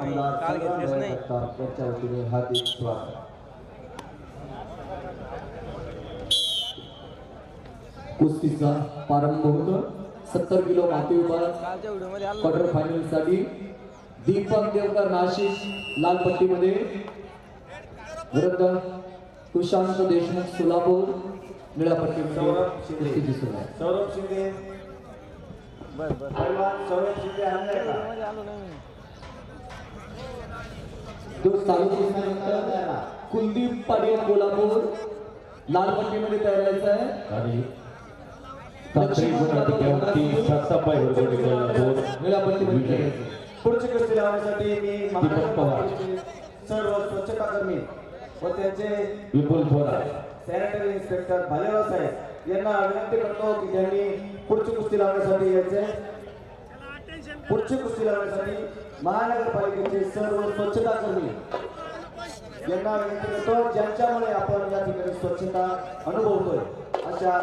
काल घेतलेच नाही. कुस्तीचा प्रारंभ होतो. सत्तर किलो माती क्वार्टर फायनलसाठी दीपक देवकर नाशिक लाल पट्टीमध्ये विरुद्ध सुशांत देशमुख सोलापूर निळ्या पट्टीमध्ये सौरभ शिंदे. सौरभ शिंदे बर बर पैलवान सौरभ शिंदे आणलाय व्हिडिओ का मध्ये आलो नाही मी. तो चालू कुलदीप पाटील कोल्हापूर लाल पट्टीमध्ये तयार व्हायचं आहे. पुढची कुस्ती लावण्यासाठी मी सर्व स्वच्छता कर्मी व त्यांचे विपुल थोरात सॅनिटरी इन्स्पेक्टर भालेराव साहेब यांना विनंती करतो की त्यांनी पुढची कुस्ती लावण्यासाठी यायचे. पुढची कुस्ती लावण्यासाठी महानगरपालिकेचे सर्व स्वच्छता कर्मी यांना विनंती करतो ज्यांच्यामुळे आपण या ठिकाणी स्वच्छता अनुभवतोय अशा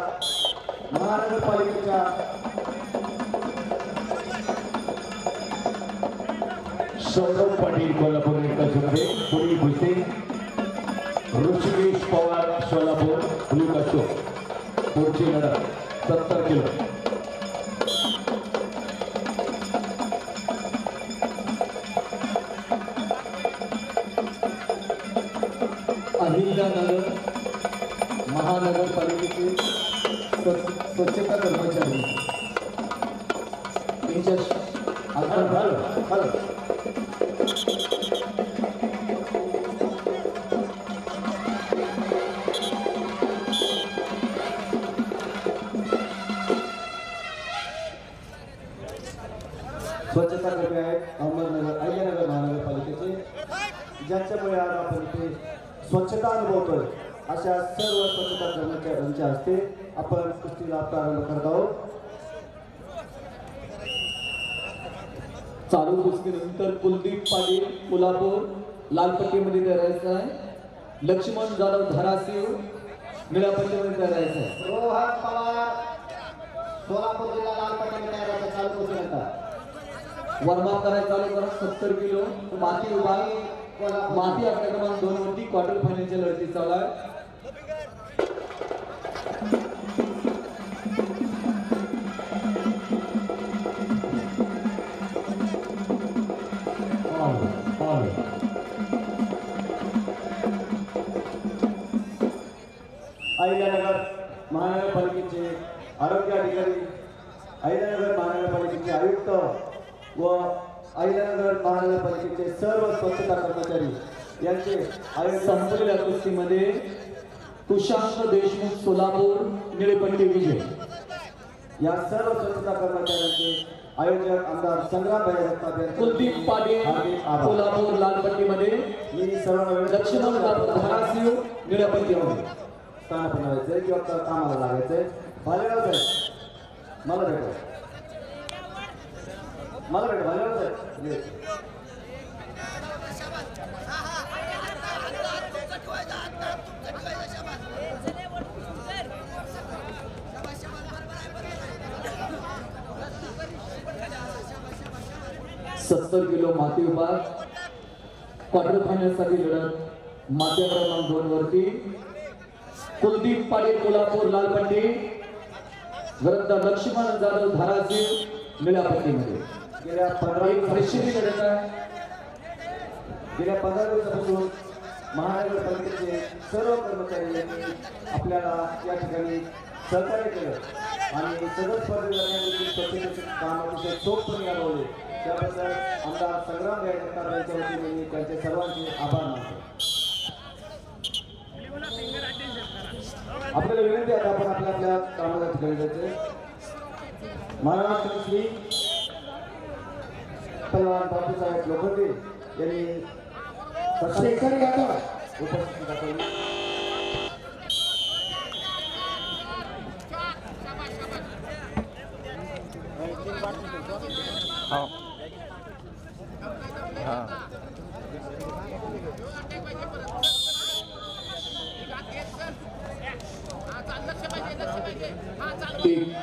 महानगरपालिकेच्या सौरभ पाटील कोल्हापूर निकाशमध्ये स्वच्छता कर्मी आहेत अहमदनगर अहिल्यानगर महानगरपालिकेचे ज्यांच्यामुळे आज आपण इथे स्वच्छता अनुभवतोय अशा सर्व स्वच्छता कर्मचाऱ्यांच्या हस्ते आपण कुस्तीला प्रारंभ करत आहोत. चालू कुस्तीनंतर कुलदीप पाटील कोल्हापूर लाल पट्टीमध्ये व्हायचं आहे. लक्ष्मण जाधव धाराशिव निळ्या पट्टीमध्ये व्हायचं आहे. रोहन पवार सोलापूर जिल्हा लाल पट्टी तयार होता चालू कुस्तीनंतर. वरमाप करायला चालू करा. सत्तर किलो. माती विभाग माती आपल्या क्रमांक दोन वरती क्वार्टर फायनलच्या लढती चालू आहे. अहिल्यानगर महानगरपालिकेचे आरोग्य अधिकारी अहिल्यानगर महानगरपालिकेचे आयुक्त व अहिल्यानगर महानगरपालिकेचे सर्व स्वच्छता कर्मचारी यांचे आयोजन संपलेल्या कुस्तीमध्ये तुषांत देशमुख सोलापूर निळेपट्टी विजय. या सर्व स्वच्छता कर्मचाऱ्यांचे आयोजक आमदार संग्राम भाई जगताप कुलदीप पाटील. कोल्हापूर लाल पट्टीमध्ये मी करतो जाधव धाराशिव निळ्या पट्टीमध्ये स्थान बनवायचं किंवा का- कामाला लागायचंय? भालेराव साहेब मला भेटा. मला भेटा भालेराव साहेब सत्तर किलो माती विभाग क्वार्टर फायनलसाठी लढत. माती क्रमांक दोन वरती. कुलदीप पाटील कोल्हापूर लाल पट्टी विरुद्ध लक्ष्मण जाधव धाराशिव निळ्या पट्टीमध्ये गेल्या पंधरा फ्रेशली लढत आहे. गेल्या पंधरा दिवसापासून महानगरपालिकेचे सर्व कर्मचारी यांनी आपल्याला या ठिकाणी सहकार्य केलं. आणि सदर स्वच्छतेचे काम अतिशय चोखपणे राबवले. त्याबद्दल आमदार संग्राम गायकवाड यांच्या वतीने मी त्यांचे सर्वांचे आभार मानतो. आपल्याला विनंती आता आपण आपल्या आपल्या कामाला ठिकाणी जायचे महाराष्ट्र श्री पलवान बापूसाहेब लोखंडे यांनी शेखर यादव उपस्थिती दाखवली Oh. हो हा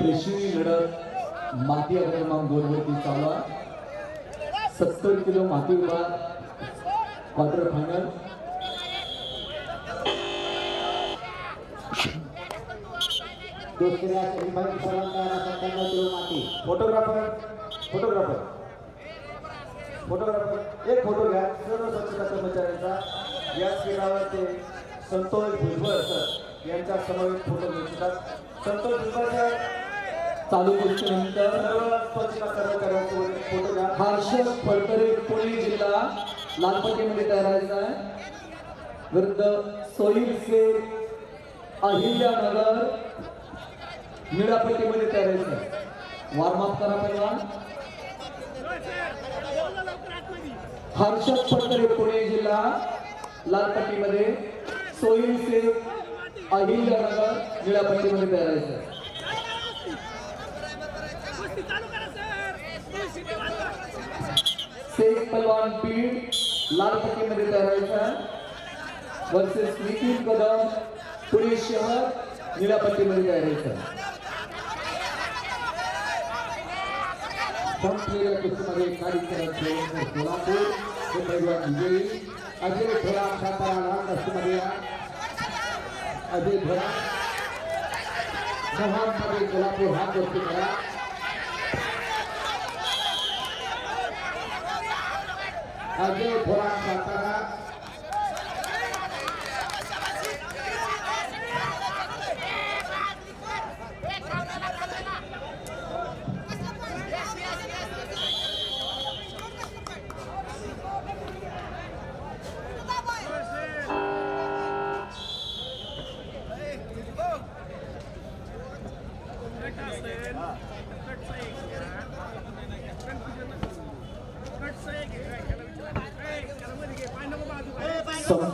एक लढत माती क्रमांक दोन चालला सत्तर किलो माती विभाग क्वार्टर फायनल दुसऱ्या सेमीफायनल सर्वांना सत्त्याण्णव किलो माती. फोटोग्राफर फोटोग्राफर फोटोग्राफर एक फोटो घ्या. सर्व स्वच्छता कर्मचाऱ्यांचा. या स्क्रीनावर ते संतोष भुजबळ सर यांच्या समवेत फोटो घेऊ शकतात संतोष भुजबळ सर चालू गोष्टीनंतर हर्षद फडकरे पुणे जिल्हा लालपट्टीमध्ये तयारायचा आहे. विरुद्ध सोईल से अहिल्यानगर निळापट्टीमध्ये तयारायचं आहे. वॉर्मअप करा पहिला. हर्षद फडतरे पुणे जिल्हा लालपट्टीमध्ये सोईल शेख अहिल्यानगर निळापट्टीमध्ये तयार आहे. शेख पलवान पीठ लाल पट्टीमध्ये व्हायचा वर्सेस नितीन कदम पुणे शहर निळ्या पट्टीमध्ये तयारायचा संपलेल्या कुस्तीमध्ये कार्यक्रम सोलापूर हे पैलवान विजयी. अजय सातारा कुस्तीमध्ये अजय कोल्हापूर हा कुस्ती करा. अजय थोडा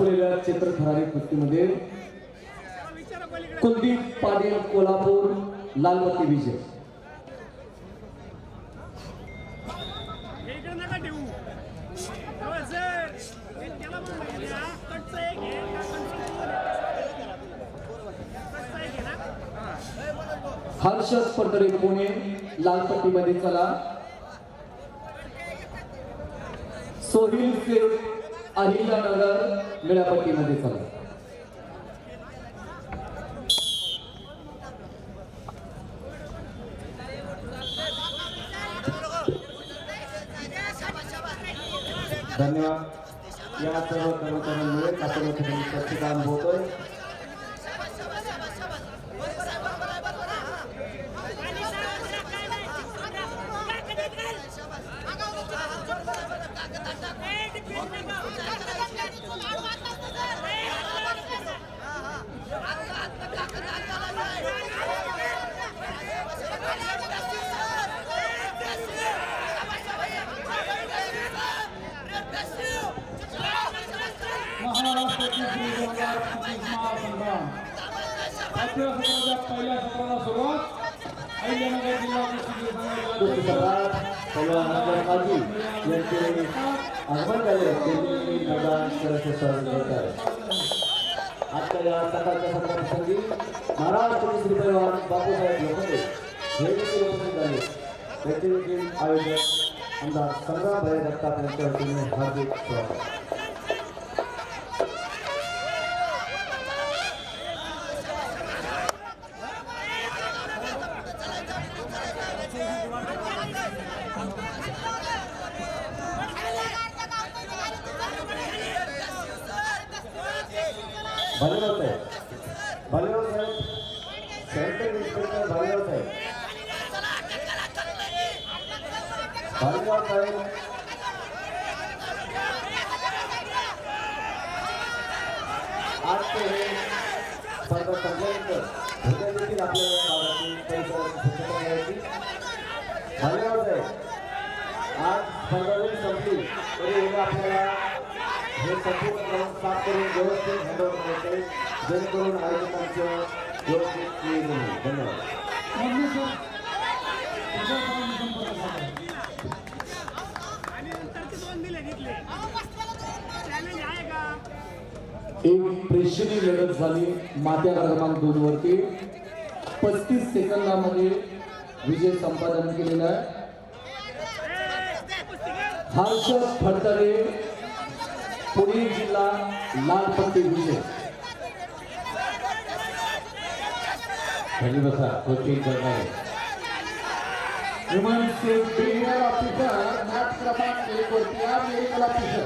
आहे, चित्र कटचं दोन कुलदीप पाटील कोल्हापूर आहे विजय. हर्ष फडतरे पुणे लालपट्टीमध्ये चला. सोहिल शेख अनिता नगर पट्टीमध्ये चला. धन्यवाद. या सर्व कर्मचाऱ्यांमुळे आपण या ठिकाणी स्वच्छता अनुभवतोय महाराष्ट्राची श्री गंगा कुस्ती महासंग्राम आजच्या सत्राच्या पहिल्या सत्राला सुरुवात अहिल्यानगर जिल्हा आजच्या या सकाळच्या सत्राप्रसंगी महाराष्ट्र श्री परिवार बापूसाहेब लोखंडे हे देखील उपस्थित झाले. त्यांचे देखील आयोजक आमदार संग्राम भाई दत्ताप यांच्या वतीने हार्दिक स्वागत. भालेराव साहेब भालेराव साहेब सेंट्रल इन्स्पेक्टर भालेराव साहेब भालेराव साहेब. आज हे स्पर्धा देखील आपल्याला परिसराची स्वच्छता साहेब आज स्पर्धा जरी संपली. तरी उद्या आपल्याला हे संपूर्ण ग्राउंड साफ करून व्यवस्थित हँडओव्हर करायचे जेणेकरून आयोजकांचं व्यवस्थित धन्यवाद. एक प्रेक्षणीय लढत झाली मात्या क्रमांक दोन वरती. पस्तीस सेकंदामध्ये विजय संपादन केलेला आहे. हर्षद फडतरे पुणे जिल्हा लालपट्टी विजय खाली बसा कोचिंग करणारे human safety senior officer mat क्रमांक एक वरती या medical officer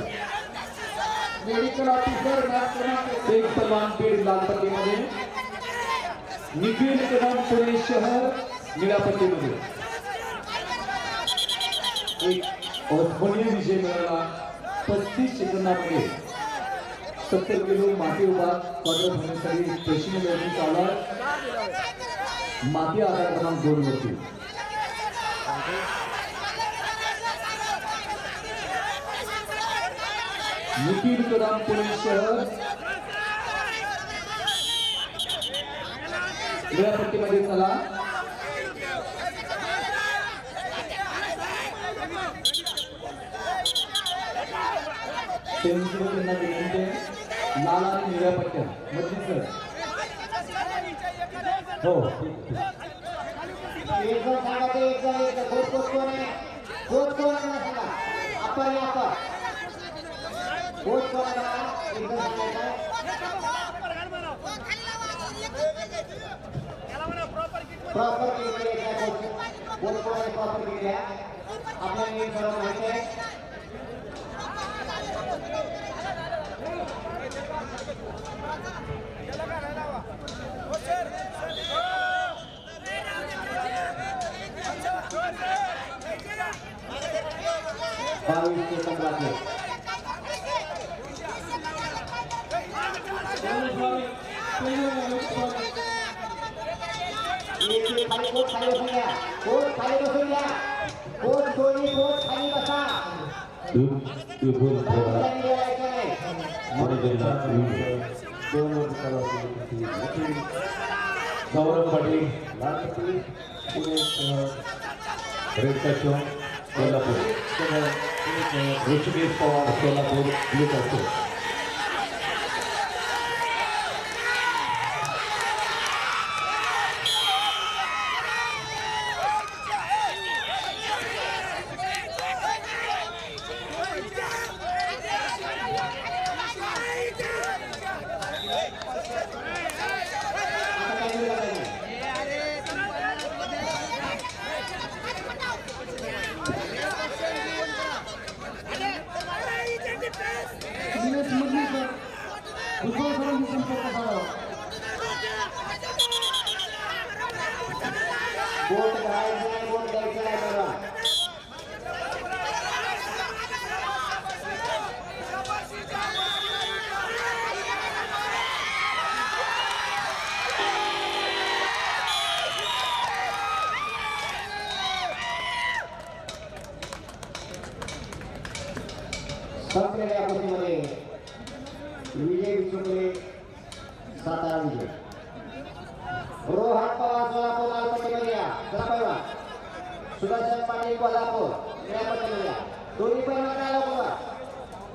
medical officer mat क्रमांक एक सलमान बीड लालपट्टीमध्ये निखिल कदम पुणे शहर निळापट्टीमध्ये एक अविस्मरणीय विजय मिळाला. पस्तीस सेकंदामध्ये सत्तर किलो माती उभा क्वार्टर होण्यासाठी स्पेशल लढणी चालू माती आधार क्रमांक दोन वरती. नितीन कदम पुणे शहर. निळापट्टीमध्ये चला. त्यांना विनंती आहे, लाल आणि निळ्या पट्ट्या मधली सर हो ठीक आहे. एक जण सांगा ते एक जण एक कोच कोच कोण आहे कोच कोण आहे मला सांगा आपण या आपण कोच कोण आहे मला एक जण सांगायचं प्रॉपर किती आहे कोच कोच कोण आहे प्रॉपर किती आहे आपल्याला हे सर्व माहिती आहे बावीस सेकंद लागले एक एक खाली कोच खाली बसून घ्या कोच खाली बसून घ्या कोच दोन्ही कोच खाली बसा गौरव थोरात पाटील कोल्हापूर ऋषिकेश पवार सोलापूर येत असतो. संपलेल्या कुस्तीमध्ये विजय विचुकले सातारा विजय. रोहन पवार सोलापूर लालपट्टीमध्ये या? चला सुदर्शन पाटील कोल्हापूर. निळ्यापट्टीमध्ये या? दोन्ही पहिला काय लवकर